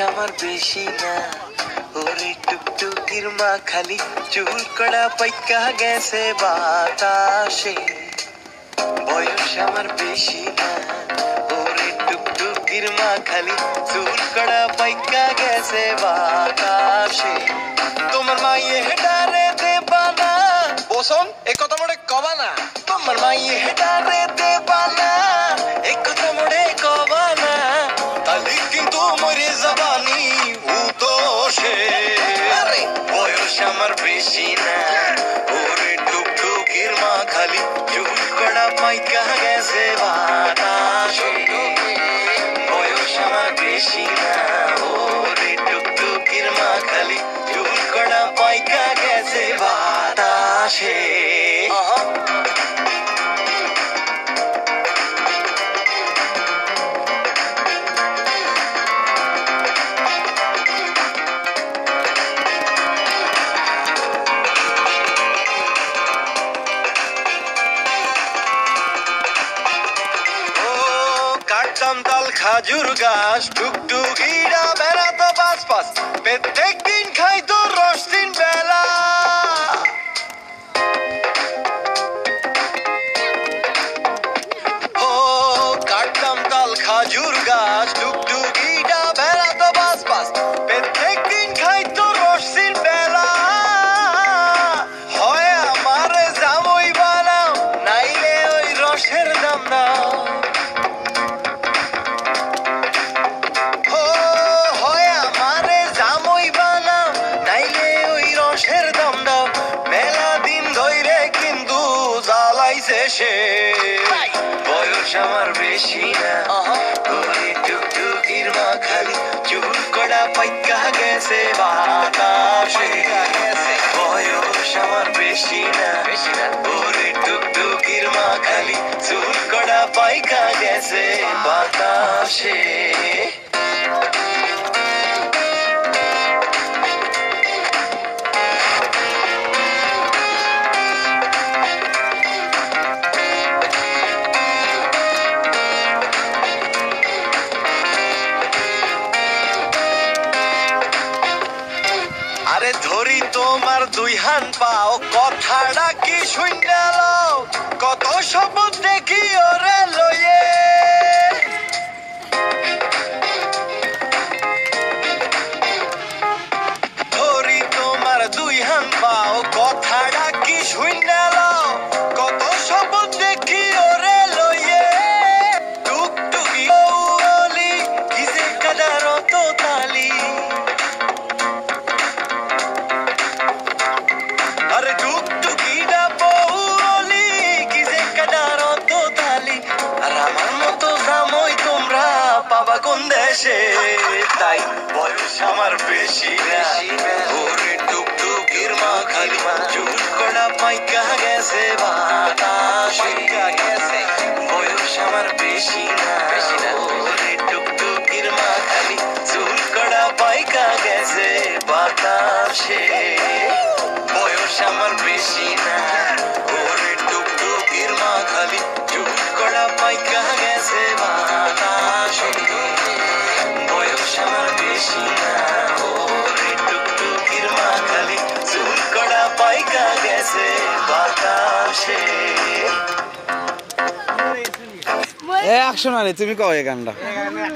আমার বেশি না। ওরে টুকটুকির মা খালি চুল কড়া পাইকা গেছে বাতাসে। বয়স আমার বেশি না। ওরে টুকটুকির মা খালি চুল কড়া পাইকা গেছে বাতাসে। তোমার মা মাইয়ে হেডারে দেবানা বসন এ কথা মনে কবা না। তোমার মাইয়ে হেডারে দেবানা এই পাইকা গেছে বাতাসে? বয়স আমার বেশি না। ওরে টুকটুকির মা খালি চুল কড়া পাইকা গেছে বাতাসে। কাটতাম তাল খাজুর গাছ টুকটুকিরা বেড়াতো পাঁচ পাস প্রত্যেক দিন খাইতো রস দিন বয়স আমার বেশি না। আহা টুকটুকির মা খালি চুল কড়া পাইকা গেছে বাতাসে। বয়স আমার বেশি না। বেশি না। ওরে টুকটুকির মা খালি চুল কড়া পাইকা গেছে বাতাসে। আরে ধরি তোমার দুই হান পাও। কথাটা কি শুনে কত শপথ দেখি ওরে লয়ে দেশে তাই বয়স আমার বেশি না ওরে টুকটুকির মা খালি চুল কড়া পাইকা গেছে গেছে বয়স আমার বেশি না। ওরে টুকটুকির মা খালি চুল কড়া পাইকা গেছে বাতাসে কড়া গেছে বাতাসে এ একশো না তুমি কও এই গানটা